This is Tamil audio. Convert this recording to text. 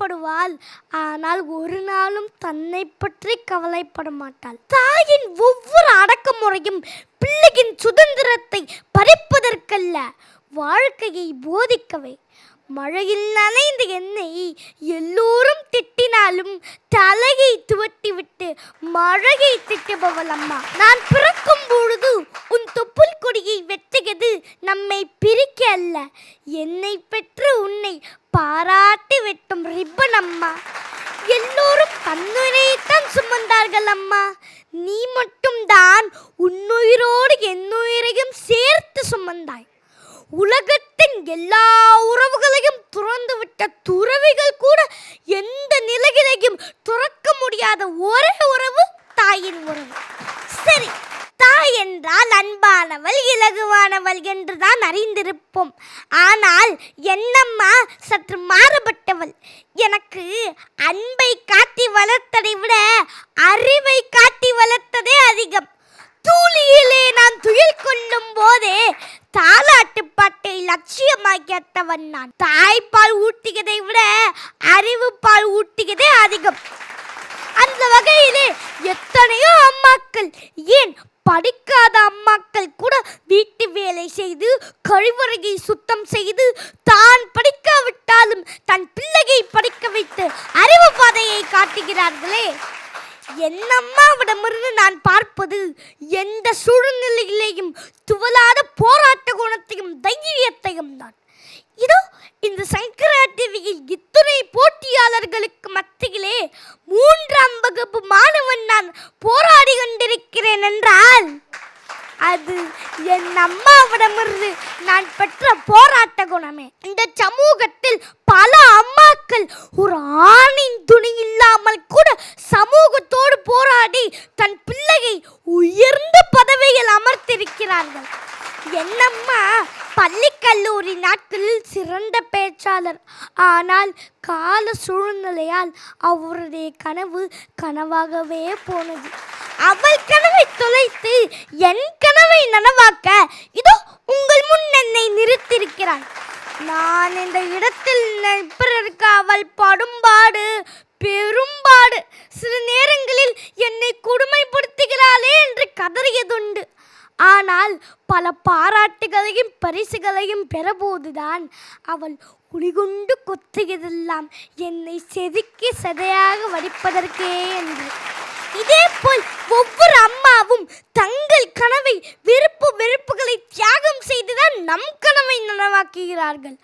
கவலைப்படுவாள். ஆனால் ஒரு நாளும் தன்னை பற்றி கவலைப்பட மாட்டாள். தாயின் ஒவ்வொரு அடக்குமுறையும் பிள்ளையின் சுதந்திரத்தை பறிப்பதற்கல்ல வாழ்க்கையை போதிக்கவே. மழையில் நனைந்த என்னை எல் திட்டினாலும் தலையை துவட்டிவிட்டு மழையை திட்டுபவள் அம்மா. நான் பிறக்கும் பொழுது உன் தொப்புள் கொடியை வெட்டுகிறது நம்மை பிரிக்க அல்ல. என்னை பெற்று உன்னை பாராட்டி வெட்டும் ரிப்பன் அம்மா. எல்லோரும் தன்னுயிரைத்தான் சுமந்தார்கள் அம்மா. நீ மட்டும்தான் உன்னுயிரோடு என்னுயிரையும் சேர்த்து சுமந்தாய். உலகத்தின் எல்லா உறவுகளையும் துறந்துவிட்ட துறவிகள் கூட எந்த நிலையிலையும் துறக்க இல்லாத ஒரே உறவு தாயின் உறவு. சரி தாய் என்றால் அன்பானவள் இலகுவானவள் என்றுதான் அறிந்திருப்போம். ஆனால் என்னம்மா சற்று மாறுபட்டவள்? எனக்கு அன்பை காட்டி வளர்த்ததை விட அறிவை காட்டி வளர்த்ததே அதிகம். தூளியிலே நான் துயில் கொள்ளும் போதே தாலாட்டு பாட்டை லட்சியமாக்கியத்தவன் நான். தாய்ப்பால் ஊட்டியதை விட அறிவு பால் ஊட்டியதே அதிகம். அந்த வகையிலே எத்தனையோ அம்மாக்கள் ஏன் படிக்காத அம்மாக்கள் கூட வீட்டு வேலை செய்து கழிவறையை சுத்தம் செய்து தான் படிக்காவிட்டாலும் தன் பிள்ளையை படிக்க வைத்து அறிவு பாதையை காட்டுகிறார்களே? என் அம்மாவிடமிருந்து நான் பார்ப்பது? எந்த சூழ்நிலையிலேயும் துவலாத போராட்ட குணத்தையும் தைரியத்தையும் தான். இதோ இந்த சங்கரா டிவியில் இத்துணை போட்டியாளர்களுக்கு அது என் அம்மாவிடமிருந்து நான் பெற்ற போராட்ட குணமே. இந்த சமூகத்தில் பல அம்மாக்கள் ஒரு ஆணின் துணி இல்லாமல் கூட சமூகத்தோடு போராடி தன் பிள்ளையை உயர்ந்த பதவியில் அமர்த்திருக்கிறார்கள். என்னம்மா பள்ளி கல்லூரி நாட்களில் சிறந்த பேச்சாளர். ஆனால் கால சூழ்நிலையால் அவருடைய கனவு கனவாகவே போனது. அவள் கனவை தொலைத்து என் கனவை நனவாக்க இதோ உங்கள் முன் என்னை நிறுத்தியிருக்கிறாள் நான் இந்த இடத்தில் நிற்பதற்கு அவள் படும்பாடு பெரும்பாடு. சில நேரங்களில் என்னை கொடுமைப்படுத்துகிறாளே என்று கதறியதுண்டு. ஆனால் பல பாராட்டுகளையும் பரிசுகளையும் பெறபோதுதான் அவள் குடிகொண்டு கொத்துகிறதெல்லாம் என்னை செதுக்கி சதையாக வடிப்பதற்கே என்று. இதேபோல் ஒவ்வொரு அம்மாவும் தங்கள் கனவை விருப்பு வெறுப்புகளை தியாகம் செய்துதான் நம் கனவை நனவாக்குகிறார்கள்.